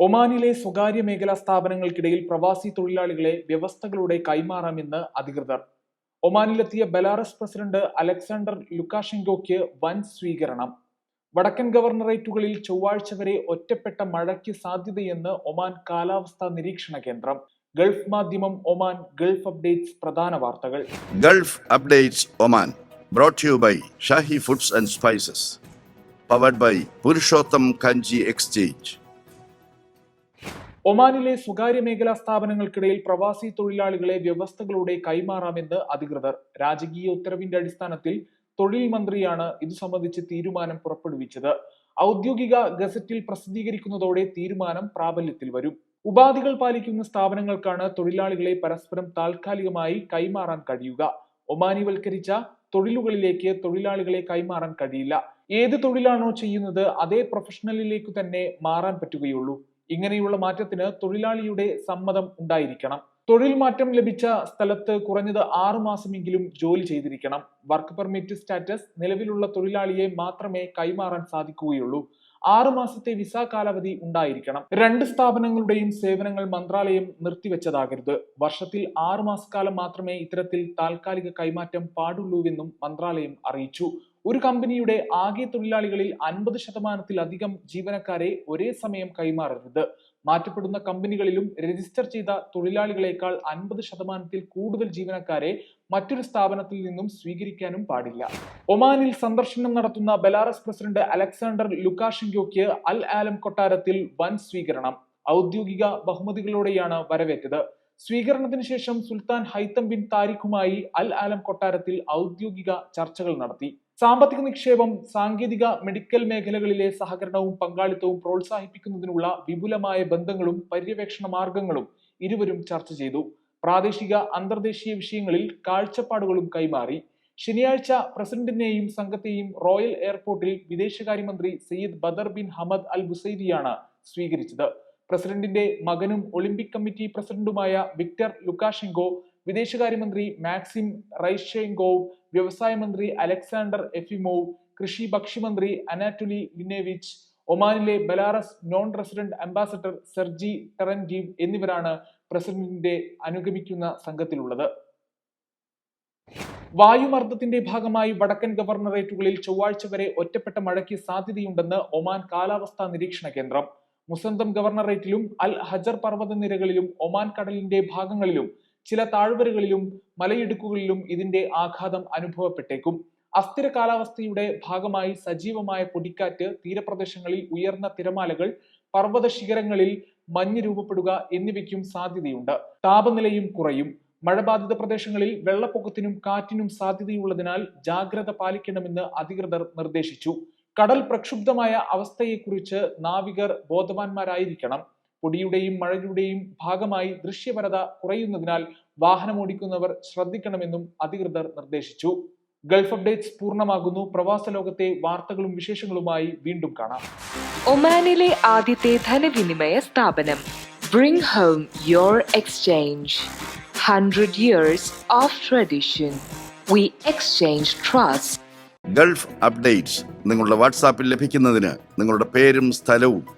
ഒമാനിലെ സ്വകാര്യ മേഖലാ സ്ഥാപനങ്ങൾക്കിടയിൽ പ്രവാസി തൊഴിലാളികളെ വ്യവസ്ഥകളുടെ കൈമാറാമെന്ന് അധികൃതർ. ഒമാനിലെത്തിയ ബെലാറസ് പ്രസിഡന്റ് അലക്സാണ്ടർ ലുക്കാഷെങ്കോയ്ക്ക് വൻ സ്വീകരണം. വടക്കൻ ഗവർണറേറ്റുകളിൽ ചൊവ്വാഴ്ച വരെ ഒറ്റപ്പെട്ട മഴയ്ക്ക് സാധ്യതയെന്ന് ഒമാൻ കാലാവസ്ഥാ നിരീക്ഷണ കേന്ദ്രം. ഗൾഫ് മാധ്യമം ഒമാൻ ഗൾഫ് അപ്ഡേറ്റ്സ് പ്രധാന വാർത്തകൾ. Gulf updates Oman brought you by Shahi foods and spices powered by Purushottam Kanji exchange. ഒമാനിലെ സ്വകാര്യ മേഖലാ സ്ഥാപനങ്ങൾക്കിടയിൽ പ്രവാസി തൊഴിലാളികളെ വ്യവസ്ഥകളോടെ കൈമാറാമെന്ന് അധികൃതർ. രാജകീയ ഉത്തരവിന്റെ അടിസ്ഥാനത്തിൽ തൊഴിൽ മന്ത്രിയാണ് ഇത് സംബന്ധിച്ച് തീരുമാനം പുറപ്പെടുവിച്ചത്. ഔദ്യോഗിക ഗസറ്റിൽ പ്രസിദ്ധീകരിക്കുന്നതോടെ തീരുമാനം പ്രാബല്യത്തിൽ വരും. ഉപാധികൾ പാലിക്കുന്ന സ്ഥാപനങ്ങൾക്കാണ് തൊഴിലാളികളെ പരസ്പരം താൽക്കാലികമായി കൈമാറാൻ കഴിയുക. ഒമാനിവൽക്കരിച്ച തൊഴിലുകളിലേക്ക് തൊഴിലാളികളെ കൈമാറാൻ കഴിയില്ല. ഏത് തൊഴിലാണോ ചെയ്യുന്നത് അതേ പ്രൊഫഷണലിലേക്ക് തന്നെ മാറാൻ പറ്റുകയുള്ളൂ. ഇങ്ങനെയുള്ള മാറ്റത്തിന് തൊഴിലാളിയുടെ സമ്മതം ഉണ്ടായിരിക്കണം. തൊഴിൽ മാറ്റം ലഭിച്ച സ്ഥലത്ത് കുറഞ്ഞത് ആറു മാസമെങ്കിലും ജോലി ചെയ്തിരിക്കണം. വർക്ക് പെർമിറ്റ് സ്റ്റാറ്റസ് നിലവിലുള്ള തൊഴിലാളിയെ മാത്രമേ കൈമാറാൻ സാധിക്കുകയുള്ളൂ. ആറു മാസത്തെ വിസ കാലാവധി ഉണ്ടായിരിക്കണം. രണ്ട് സ്ഥാപനങ്ങളുടെയും സേവനങ്ങൾ മന്ത്രാലയം നിർത്തിവെച്ചതാകരുത്. വർഷത്തിൽ ആറു മാസക്കാലം മാത്രമേ ഇത്തരത്തിൽ താൽക്കാലിക കൈമാറ്റം പാടുള്ളൂവെന്നും മന്ത്രാലയം അറിയിച്ചു. ഒരു കമ്പനിയുടെ ആകെ തൊഴിലാളികളിൽ അൻപത് ശതമാനത്തിലധികം ജീവനക്കാരെ ഒരേ സമയം കൈമാറരുത്. മാറ്റപ്പെടുന്ന കമ്പനികളിലും രജിസ്റ്റർ ചെയ്ത തൊഴിലാളികളെക്കാൾ അൻപത് ശതമാനത്തിൽ കൂടുതൽ ജീവനക്കാരെ മറ്റൊരു സ്ഥാപനത്തിൽ നിന്നും സ്വീകരിക്കാനും പാടില്ല. ഒമാനിൽ സന്ദർശനം നടത്തുന്ന ബെലാറസ് പ്രസിഡന്റ് അലക്സാണ്ടർ ലുക്കാഷെങ്കോയ്ക്ക് അൽ ആലം കൊട്ടാരത്തിൽ വൻ സ്വീകരണം. ഔദ്യോഗിക ബഹുമതികളോടെയാണ് വരവേറ്റത്. സ്വീകരണത്തിന് ശേഷം സുൽത്താൻ ഹൈത്തം ബിൻ താരിഖുമായി അൽ ആലം കൊട്ടാരത്തിൽ ഔദ്യോഗിക ചർച്ചകൾ നടത്തി. സാമ്പത്തിക നിക്ഷേപം സാങ്കേതിക മെഡിക്കൽ മേഖലകളിലെ സഹകരണവും പങ്കാളിത്തവും പ്രോത്സാഹിപ്പിക്കുന്നതിനുള്ള വിപുലമായ ബന്ധങ്ങളും പര്യവേക്ഷണ മാർഗങ്ങളും ഇരുവരും ചർച്ച ചെയ്തു. പ്രാദേശിക അന്തർദേശീയ വിഷയങ്ങളിൽ കാഴ്ചപ്പാടുകളും കൈമാറി. ശനിയാഴ്ച പ്രസിഡന്റിനെയും സംഘത്തെയും റോയൽ എയർപോർട്ടിൽ വിദേശകാര്യമന്ത്രി Sayyid Badr bin Hamad Al ബുസൈദിയാണ് സ്വീകരിച്ചത്. പ്രസിഡന്റിന്റെ മകനും ഒളിമ്പിക് കമ്മിറ്റി പ്രസിഡന്റുമായ വിക്ടർ ലുക്കാഷെങ്കോ വിദേശകാര്യമന്ത്രി മാക്സിം റൈഷെങ്കോവ് വ്യവസായ മന്ത്രി അലക്സാണ്ടർ എഫിമോവ് കൃഷി ഭക്ഷ്യമന്ത്രി അനാറ്റുലി ലിനേവിച്ച് ഒമാനിലെ Belarus non resident ambassador Sergei Terentiev എന്നിവരാണ് പ്രസിഡന്റിന്റെ അനുഗമിക്കുന്ന സംഘത്തിലുള്ളത്. വായുമർദ്ദത്തിന്റെ ഭാഗമായി വടക്കൻ ഗവർണറേറ്റുകളിൽ ചൊവ്വാഴ്ച വരെ ഒറ്റപ്പെട്ട മഴയ്ക്ക് സാധ്യതയുണ്ടെന്ന് ഒമാൻ കാലാവസ്ഥാ നിരീക്ഷണ കേന്ദ്രം. മുസന്തം ഗവർണറേറ്റിലും അൽ ഹജർ പർവത നിരകളിലും ഒമാൻ കടലിന്റെ ഭാഗങ്ങളിലും ചില താഴ്വരകളിലും മലയിടുക്കുകളിലും ഇതിന്റെ ആഘാതം അനുഭവപ്പെട്ടേക്കും. അസ്ഥിര കാലാവസ്ഥയുടെ ഭാഗമായി സജീവമായ പൊടിക്കാറ്റ് തീരപ്രദേശങ്ങളിൽ ഉയർന്ന തിരമാലകൾ പർവത ശിഖരങ്ങളിൽ മഞ്ഞ് രൂപപ്പെടുക എന്നിവയ്ക്കും സാധ്യതയുണ്ട്. താപനിലയും കുറയും. മഴബാധിത പ്രദേശങ്ങളിൽ വെള്ളപ്പൊക്കത്തിനും കാറ്റിനും സാധ്യതയുള്ളതിനാൽ ജാഗ്രത പാലിക്കണമെന്ന് അധികൃതർ നിർദ്ദേശിച്ചു. കടൽ പ്രക്ഷുബ്ധമായ അവസ്ഥയെക്കുറിച്ച് നാവികർ ബോധവാന്മാരായിരിക്കണം. പൊടിയുടെയും മഴയുടെയും ഭാഗമായി ദൃശ്യപരത കുറയുന്നതിനാൽ വാഹനമോടിക്കുന്നവർ ശ്രദ്ധിക്കണമെന്നും അധികൃതർ നിർദ്ദേശിച്ചു. ഗൾഫ് അപ്ഡേറ്റ്സ് പൂർണമാകുന്നു. പ്രവാസ ലോകത്തെ വാർത്തകളും വിശേഷങ്ങളുമായി വീണ്ടും കാണാം. ഒമാനിലെ ആദ്യത്തെ ധനവിനിമയ സ്ഥാപനം. Bring home your exchange hundred years of tradition we exchange trust Gulf updates നിങ്ങളുടെ വാട്സാപ്പിൽ ലഭിക്കുന്നതിന് നിങ്ങളുടെ പേരും സ്ഥലവും